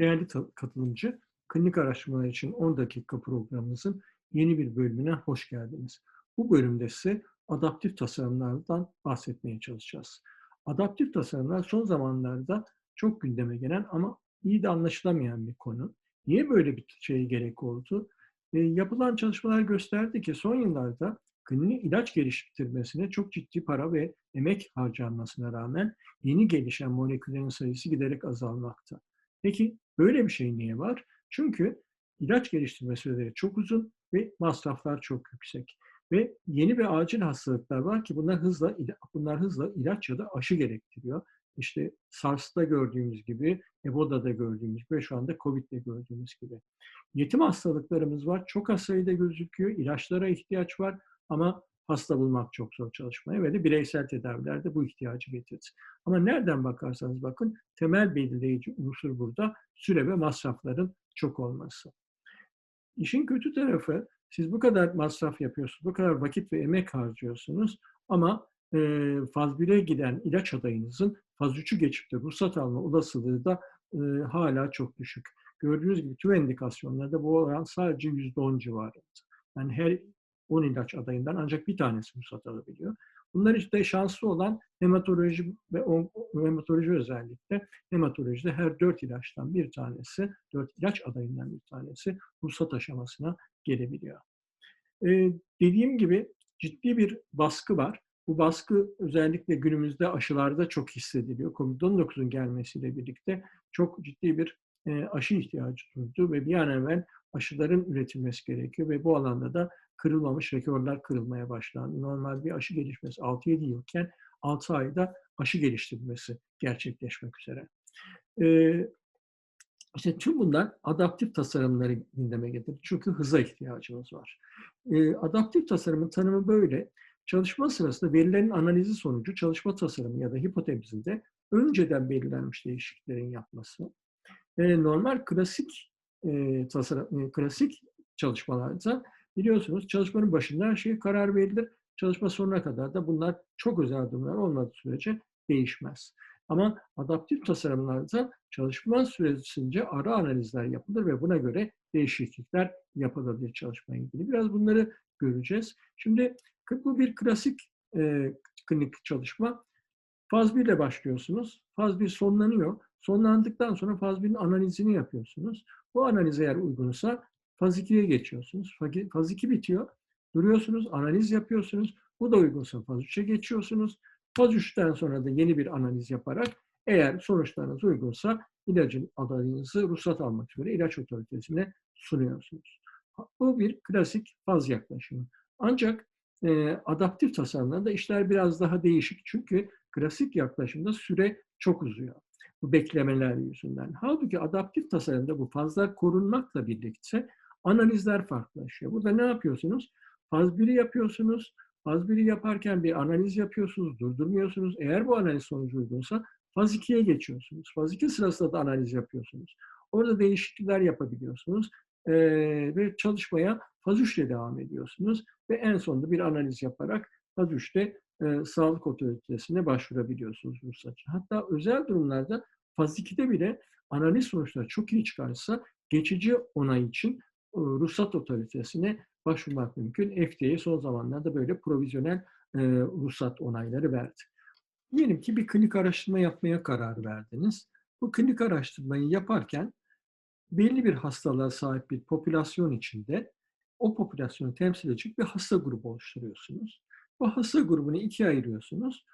Değerli katılımcı, klinik araştırmalar için 10 dakika programımızın yeni bir bölümüne hoş geldiniz. Bu bölümde size adaptif tasarımlardan bahsetmeye çalışacağız. Adaptif tasarımlar son zamanlarda çok gündeme gelen ama iyi de anlaşılamayan bir konu. Niye böyle bir şeye gerek oldu? E, yapılan çalışmalar gösterdi ki son yıllarda klinik ilaç geliştirmesine çok ciddi para ve emek harcanmasına rağmen yeni gelişen moleküllerin sayısı giderek azalmakta. Peki böyle bir şey niye var? Çünkü ilaç geliştirme süreleri çok uzun ve masraflar çok yüksek. Ve yeni ve acil hastalıklar var ki bunlar hızla bunlar hızla ilaç ya da aşı gerektiriyor. İşte SARS'ta gördüğümüz gibi, Ebola'da gördüğümüz gibi şu anda COVID'de gördüğümüz gibi. Yetim hastalıklarımız var. Çok az sayıda gözüküyor. İlaçlara ihtiyaç var ama hasta bulmak çok zor çalışmaya ve de bireysel tedavilerde bu ihtiyacı getirdi. Ama nereden bakarsanız bakın temel belirleyici unsur burada süre ve masrafların çok olması. İşin kötü tarafı siz bu kadar masraf yapıyorsunuz, bu kadar vakit ve emek harcıyorsunuz ama e, faz 1'e giden ilaç adayınızın faz 3'ü geçip de ruhsat alma olasılığı da e, hala çok düşük. Gördüğünüz gibi tüm indikasyonlarda bu oran sadece %10 civarında. Yani her 10 ilaç adayından ancak bir tanesi ruhsat alabiliyor. Bunlar işte şanslı olan hematoloji ve hematoloji özellikle hematolojide her 4 ilaçtan bir tanesi, 4 ilaç adayından bir tanesi ruhsat aşamasına gelebiliyor. Ee, dediğim gibi ciddi bir baskı var. Bu baskı özellikle günümüzde aşılarda çok hissediliyor. Covid-19'un gelmesiyle birlikte çok ciddi bir e, aşı ihtiyacı duydu ve bir an evvel aşıların üretilmesi gerekiyor ve bu alanda da kırılmamış rekorlar kırılmaya başlandı. Normal bir aşı gelişmesi 6-7 yılken 6 ayda aşı geliştirilmesi gerçekleşmek üzere. Ee, işte tüm bunlar adaptif tasarımları gündeme getirdi. Çünkü hıza ihtiyacımız var. Ee, adaptif tasarımın tanımı böyle. Çalışma sırasında verilerin analizi sonucu çalışma tasarımı ya da hipotezinde önceden belirlenmiş değişikliklerin yapması. Ee, normal klasik e, tasarım, e, klasik çalışmalarda Biliyorsunuz çalışmanın başında her şey karar verilir. Çalışma sonuna kadar da bunlar çok özel durumlar olmadığı sürece değişmez. Ama adaptif tasarımlarda çalışma süresince ara analizler yapılır ve buna göre değişiklikler yapılabilir çalışmaya ilgili. Biraz bunları göreceğiz. Şimdi bu bir klasik e, klinik çalışma. Faz 1 ile başlıyorsunuz. Faz 1 sonlanıyor. Sonlandıktan sonra faz 1'in analizini yapıyorsunuz. Bu analiz eğer uygunsa Faz 2'ye geçiyorsunuz. Faz 2 bitiyor. Duruyorsunuz, analiz yapıyorsunuz. Bu da uygunsa faz 3'e geçiyorsunuz. Faz 3'ten sonra da yeni bir analiz yaparak eğer sonuçlarınız uygunsa ilacın adayınızı ruhsat almak üzere ilaç otoritesine sunuyorsunuz. Bu bir klasik faz yaklaşımı. Ancak e, adaptif tasarımlarda işler biraz daha değişik. Çünkü klasik yaklaşımda süre çok uzuyor. Bu beklemeler yüzünden. Halbuki adaptif tasarımda bu fazlar korunmakla birlikte analizler farklılaşıyor. Burada ne yapıyorsunuz? Faz 1'i yapıyorsunuz. Faz 1'i yaparken bir analiz yapıyorsunuz, durdurmuyorsunuz. Eğer bu analiz sonucu uygunsa faz 2'ye geçiyorsunuz. Faz 2 sırasında da analiz yapıyorsunuz. Orada değişiklikler yapabiliyorsunuz ee, ve çalışmaya faz 3 ile devam ediyorsunuz ve en sonunda bir analiz yaparak faz 3'te e, sağlık otoritesine başvurabiliyorsunuz ruhsatçı. Hatta özel durumlarda faz 2'de bile analiz sonuçları çok iyi çıkarsa geçici onay için e, ruhsat otoritesine başvurmak mümkün. FDA son zamanlarda böyle provizyonel e, ruhsat onayları verdi. Diyelim ki bir klinik araştırma yapmaya karar verdiniz. Bu klinik araştırmayı yaparken belli bir hastalığa sahip bir popülasyon içinde o popülasyonu temsil edecek bir hasta grubu oluşturuyorsunuz. Bu hasta grubunu ikiye ayırıyorsunuz.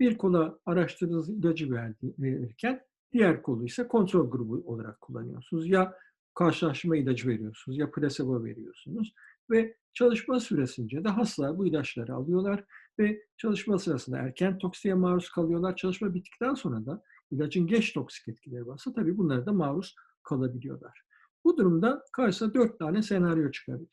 Bir kola araştırdığınız ilacı verirken diğer kolu ise kontrol grubu olarak kullanıyorsunuz. Ya karşılaşma ilacı veriyorsunuz ya plasebo veriyorsunuz ve çalışma süresince de hastalar bu ilaçları alıyorlar ve çalışma sırasında erken toksiye maruz kalıyorlar. Çalışma bittikten sonra da ilacın geç toksik etkileri varsa tabii bunlara da maruz kalabiliyorlar. Bu durumda karşısına dört tane senaryo çıkabilir.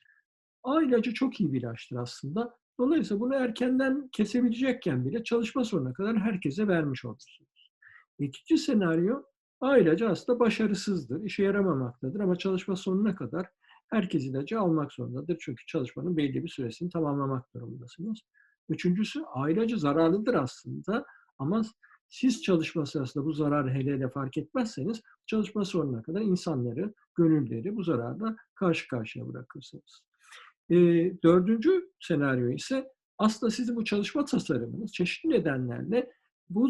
A ilacı çok iyi bir ilaçtır aslında. Dolayısıyla bunu erkenden kesebilecekken bile çalışma sonuna kadar herkese vermiş olursunuz. İkinci senaryo A ilacı aslında başarısızdır, işe yaramamaktadır ama çalışma sonuna kadar herkes ilacı almak zorundadır. Çünkü çalışmanın belli bir süresini tamamlamak durumundasınız. Üçüncüsü A ilacı zararlıdır aslında ama siz çalışma sırasında bu zararı hele hele fark etmezseniz çalışma sonuna kadar insanları, gönülleri bu zararla karşı karşıya bırakırsınız. E, dördüncü senaryo ise aslında sizin bu çalışma tasarımınız çeşitli nedenlerle bu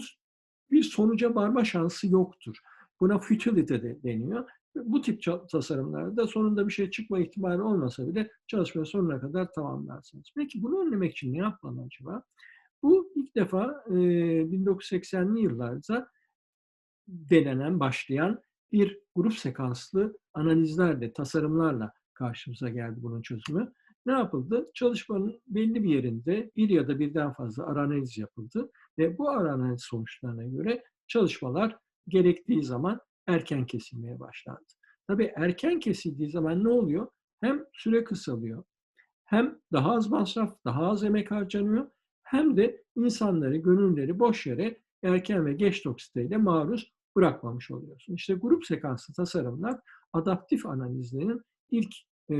bir sonuca varma şansı yoktur. Buna futility de deniyor. Bu tip tasarımlarda sonunda bir şey çıkma ihtimali olmasa bile çalışma sonuna kadar tamamlarsınız. Peki bunu önlemek için ne yapmalı acaba? Bu ilk defa e, 1980'li yıllarda denenen, başlayan bir grup sekanslı analizlerle, tasarımlarla karşımıza geldi bunun çözümü. Ne yapıldı? Çalışmanın belli bir yerinde bir ya da birden fazla ara analiz yapıldı ve bu ara analiz sonuçlarına göre çalışmalar gerektiği zaman erken kesilmeye başlandı. Tabii erken kesildiği zaman ne oluyor? Hem süre kısalıyor, hem daha az masraf, daha az emek harcanıyor, hem de insanları, gönülleri boş yere erken ve geç toksiteyle maruz bırakmamış oluyorsun. İşte grup sekanslı tasarımlar adaptif analizlerin ilk e,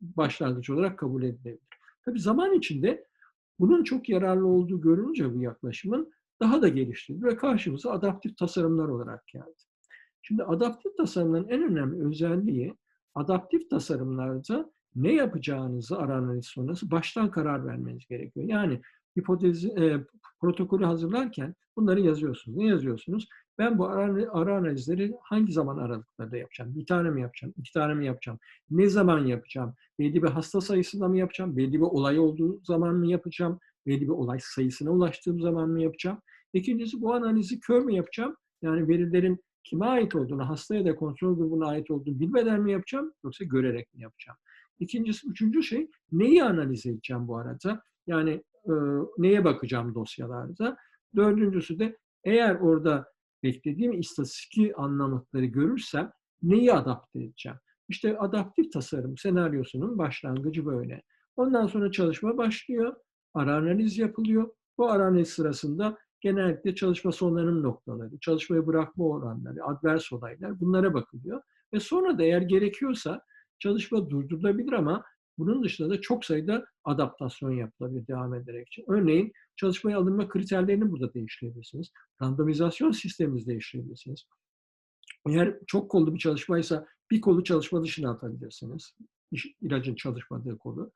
başlangıç olarak kabul edilebilir. Tabii zaman içinde bunun çok yararlı olduğu görünce bu yaklaşımın daha da geliştirildi ve karşımıza adaptif tasarımlar olarak geldi. Şimdi adaptif tasarımların en önemli özelliği adaptif tasarımlarda ne yapacağınızı ara analiz sonrası baştan karar vermeniz gerekiyor. Yani hipotezi, e, protokolü hazırlarken bunları yazıyorsunuz. Ne yazıyorsunuz? Ben bu ara, ara analizleri hangi zaman aralıklarda yapacağım? Bir tane mi yapacağım? İki tane mi yapacağım? Ne zaman yapacağım? Belli bir hasta sayısında mı yapacağım? Belli bir olay olduğu zaman mı yapacağım? Belli bir olay sayısına ulaştığım zaman mı yapacağım? İkincisi bu analizi kör mü yapacağım? Yani verilerin kime ait olduğunu, hastaya da kontrol grubuna ait olduğunu bilmeden mi yapacağım yoksa görerek mi yapacağım? İkincisi, üçüncü şey neyi analiz edeceğim bu arada? Yani neye bakacağım dosyalarda? Dördüncüsü de eğer orada beklediğim istatistik anlamlıkları görürsem neyi adapte edeceğim? İşte adaptif tasarım senaryosunun başlangıcı böyle. Ondan sonra çalışma başlıyor, ara analiz yapılıyor. Bu ara analiz sırasında genellikle çalışma sonlarının noktaları, çalışmayı bırakma oranları, advers olaylar bunlara bakılıyor. Ve sonra da eğer gerekiyorsa çalışma durdurulabilir ama bunun dışında da çok sayıda adaptasyon yapılabilir devam ederek için. Örneğin çalışmaya alınma kriterlerini burada değiştirebilirsiniz. Randomizasyon sisteminizi değiştirebilirsiniz. Eğer çok kollu bir çalışmaysa bir kolu çalışma dışına atabilirsiniz. İlacın çalışmadığı kolu.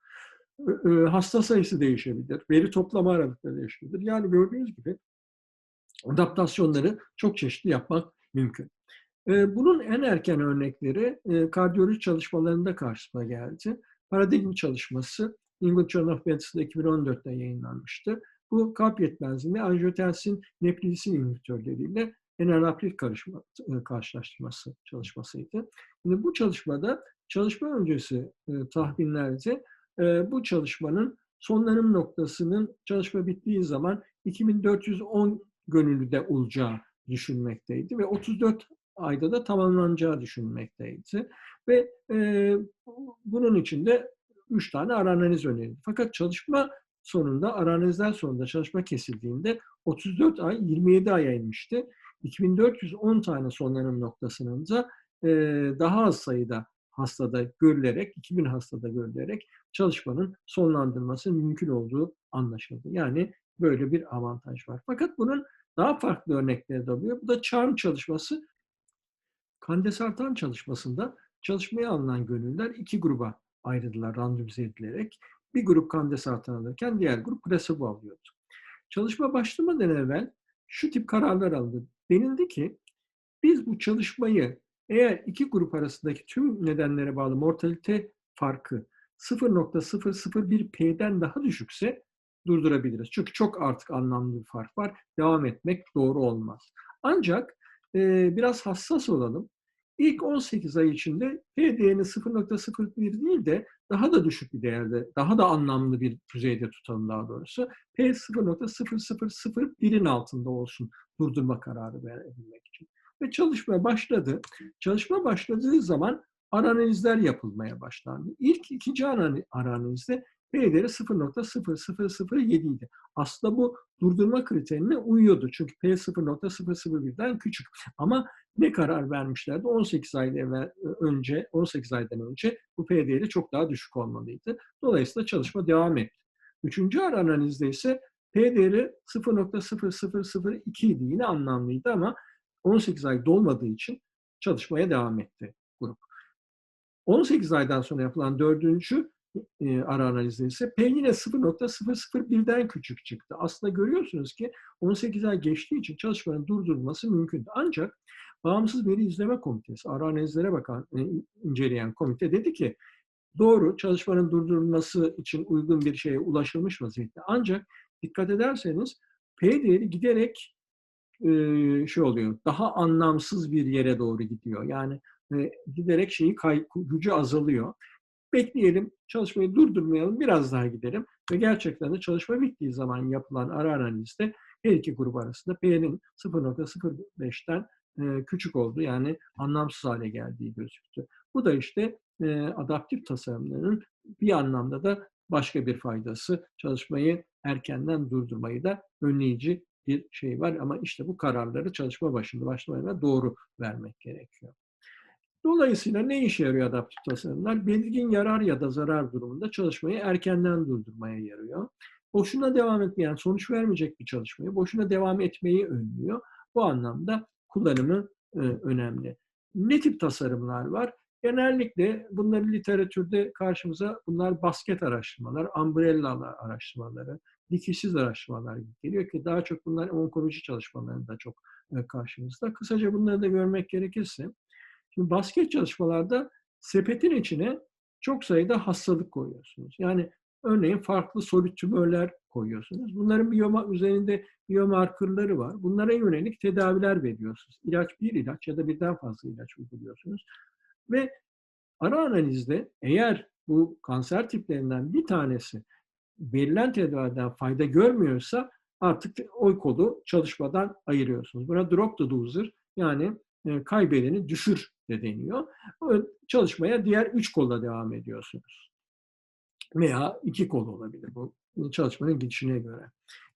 Hasta sayısı değişebilir. Veri toplama aralıkları değişebilir. Yani gördüğünüz gibi adaptasyonları çok çeşitli yapmak mümkün. Bunun en erken örnekleri kardiyoloji çalışmalarında karşıma geldi. Paradigm çalışması England Journal of Medicine'de 2014'te yayınlanmıştı. Bu kalp yetmezliğini angiotensin neprilisin inhibitörleriyle enalapril karşılaştırması çalışmasıydı. Şimdi bu çalışmada çalışma öncesi e, tahminlerde e, bu çalışmanın sonlanım noktasının çalışma bittiği zaman 2410 gönüllüde olacağı düşünmekteydi ve 34 ayda da tamamlanacağı düşünmekteydi. Ve e, bunun için de 3 tane ara analiz önerildi. Fakat çalışma sonunda, ara analizler sonunda çalışma kesildiğinde 34 ay 27 aya inmişti. 2410 tane sonlanım noktasının da e, daha az sayıda hastada görülerek, 2000 hastada görülerek çalışmanın sonlandırılması mümkün olduğu anlaşıldı. Yani böyle bir avantaj var. Fakat bunun daha farklı örnekleri de oluyor. Bu da CHARM çalışması. Kandesartan çalışmasında çalışmaya alınan gönüller iki gruba ayrıldılar randomize edilerek. Bir grup kandesartan alırken diğer grup placebo alıyordu. Çalışma başlamadan evvel şu tip kararlar alındı. Denildi ki biz bu çalışmayı eğer iki grup arasındaki tüm nedenlere bağlı mortalite farkı 0.001 P'den daha düşükse durdurabiliriz. Çünkü çok artık anlamlı bir fark var. Devam etmek doğru olmaz. Ancak e, biraz hassas olalım. İlk 18 ay içinde P değerini 0.01 değil de daha da düşük bir değerde, daha da anlamlı bir düzeyde tutalım daha doğrusu. P 0.0001'in altında olsun durdurma kararı verebilmek için. Ve çalışma başladı. Çalışma başladığı zaman analizler yapılmaya başlandı. İlk ikinci analizde P değeri 0.0007 idi. Aslında bu durdurma kriterine uyuyordu. Çünkü P 0.001'den küçük. Ama ne karar vermişlerdi? 18 ay evvel, önce, 18 aydan önce bu P değeri çok daha düşük olmalıydı. Dolayısıyla çalışma devam etti. Üçüncü ara analizde ise P değeri 0.0002 idi. Yine anlamlıydı ama 18 ay dolmadığı için çalışmaya devam etti grup. 18 aydan sonra yapılan dördüncü e, ara analizde ise P yine 0.001'den küçük çıktı. Aslında görüyorsunuz ki 18 ay geçtiği için çalışmanın durdurulması mümkündü. Ancak Bağımsız Veri İzleme Komitesi, ara analizlere bakan, e, inceleyen komite dedi ki doğru çalışmanın durdurulması için uygun bir şeye ulaşılmış vaziyette. Ancak dikkat ederseniz P değeri giderek e, şey oluyor, daha anlamsız bir yere doğru gidiyor. Yani e, giderek şeyi kay, gücü azalıyor. Bekleyelim, çalışmayı durdurmayalım, biraz daha gidelim ve gerçekten de çalışma bittiği zaman yapılan ara analizde her iki grup arasında P'nin 0.05'ten e, küçük oldu. Yani anlamsız hale geldiği gözüktü. Bu da işte e, adaptif tasarımların bir anlamda da başka bir faydası. Çalışmayı erkenden durdurmayı da önleyici bir şey var ama işte bu kararları çalışma başında başlamadan doğru vermek gerekiyor. Dolayısıyla ne işe yarıyor adaptif tasarımlar? Belirgin yarar ya da zarar durumunda çalışmayı erkenden durdurmaya yarıyor. Boşuna devam etmeyen, sonuç vermeyecek bir çalışmayı boşuna devam etmeyi önlüyor. Bu anlamda kullanımı e, önemli. Ne tip tasarımlar var? Genellikle bunların literatürde karşımıza bunlar basket araştırmalar, umbrella araştırmaları, dikişsiz araştırmalar geliyor ki daha çok bunlar onkoloji çalışmalarında çok e, karşımızda. Kısaca bunları da görmek gerekirse, şimdi basket çalışmalarda sepetin içine çok sayıda hastalık koyuyorsunuz. Yani örneğin farklı solid tümörler koyuyorsunuz. Bunların biyoma, üzerinde biyomarkerları var. Bunlara yönelik tedaviler veriyorsunuz. İlaç bir ilaç ya da birden fazla ilaç uyguluyorsunuz. Ve ara analizde eğer bu kanser tiplerinden bir tanesi verilen tedaviden fayda görmüyorsa artık o kodu çalışmadan ayırıyorsunuz. Buna drop the loser yani kaybedeni düşür de deniyor. Çalışmaya diğer üç kolla devam ediyorsunuz. Veya iki kol olabilir bu çalışmanın gidişine göre.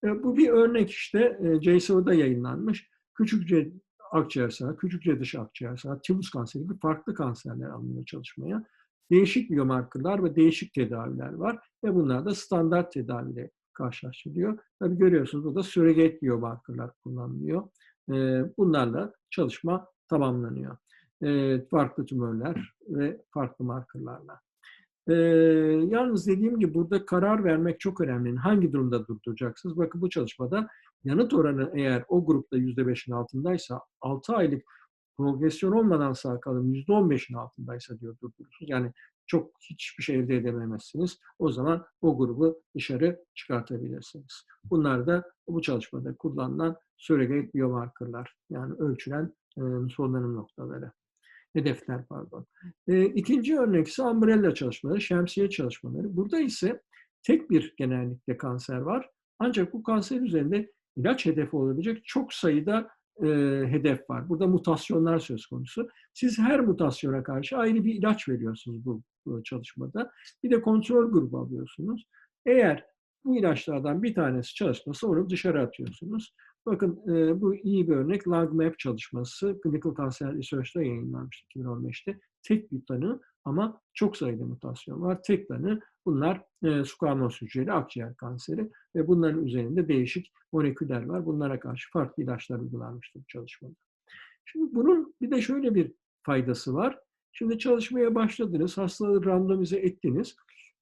E, bu bir örnek işte e, JSO'da yayınlanmış. Küçükçe akciğer sağı, küçükçe dış akciğer sağı, tibus kanseri gibi farklı kanserler alınıyor çalışmaya. Değişik biomarkerlar ve değişik tedaviler var ve bunlar da standart tedaviyle karşılaştırılıyor. Tabi görüyorsunuz burada surrogate biomarkerlar kullanılıyor. E, bunlarla çalışma tamamlanıyor. Farklı tümörler ve farklı markerlarla. Ee, yalnız dediğim gibi burada karar vermek çok önemli. Hangi durumda durduracaksınız? Bakın bu çalışmada yanıt oranı eğer o grupta %5'in altındaysa 6 aylık progresyon olmadan sağ kalım %15'in altındaysa diyor durdurursunuz. Yani çok hiçbir şey elde edememezsiniz. O zaman o grubu dışarı çıkartabilirsiniz. Bunlar da bu çalışmada kullanılan surrogate biomarkerlar yani ölçülen e, solunum noktaları hedefler pardon. E, ikinci örnek ise umbrella çalışmaları, şemsiye çalışmaları. Burada ise tek bir genellikle kanser var. Ancak bu kanser üzerinde ilaç hedefi olabilecek çok sayıda e, hedef var. Burada mutasyonlar söz konusu. Siz her mutasyona karşı ayrı bir ilaç veriyorsunuz bu, bu çalışmada. Bir de kontrol grubu alıyorsunuz. Eğer bu ilaçlardan bir tanesi çalışmasa onu dışarı atıyorsunuz. Bakın e, bu iyi bir örnek. LangMap çalışması Clinical Cancer Research'ta yayınlanmıştı 2015'te. Tek bir tanı ama çok sayıda mutasyon var. Tek tanı bunlar e, squamous hücreli akciğer kanseri ve bunların üzerinde değişik moleküller var. Bunlara karşı farklı ilaçlar uygulanmıştı bu çalışmada. Şimdi bunun bir de şöyle bir faydası var. Şimdi çalışmaya başladınız, hastaları randomize ettiniz.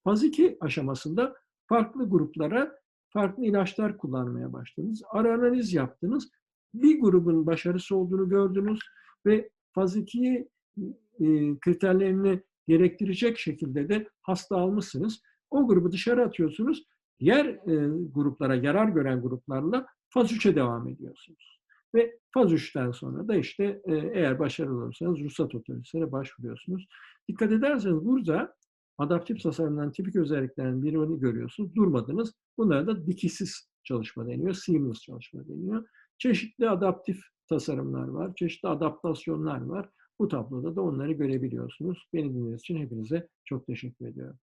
Faz 2 aşamasında farklı gruplara farklı ilaçlar kullanmaya başladınız. Ara analiz yaptınız. Bir grubun başarısı olduğunu gördünüz ve faz 2'yi e, kriterlerini gerektirecek şekilde de hasta almışsınız. O grubu dışarı atıyorsunuz. Diğer e, gruplara, yarar gören gruplarla faz 3'e devam ediyorsunuz. Ve faz 3'ten sonra da işte e, eğer başarılı olursanız ruhsat otoritesine başvuruyorsunuz. Dikkat ederseniz burada adaptif tasarımdan tipik özelliklerin birini görüyorsunuz. Durmadınız. Bunlara da dikişsiz çalışma deniyor. Seamless çalışma deniyor. Çeşitli adaptif tasarımlar var. Çeşitli adaptasyonlar var. Bu tabloda da onları görebiliyorsunuz. Beni dinlediğiniz için hepinize çok teşekkür ediyorum.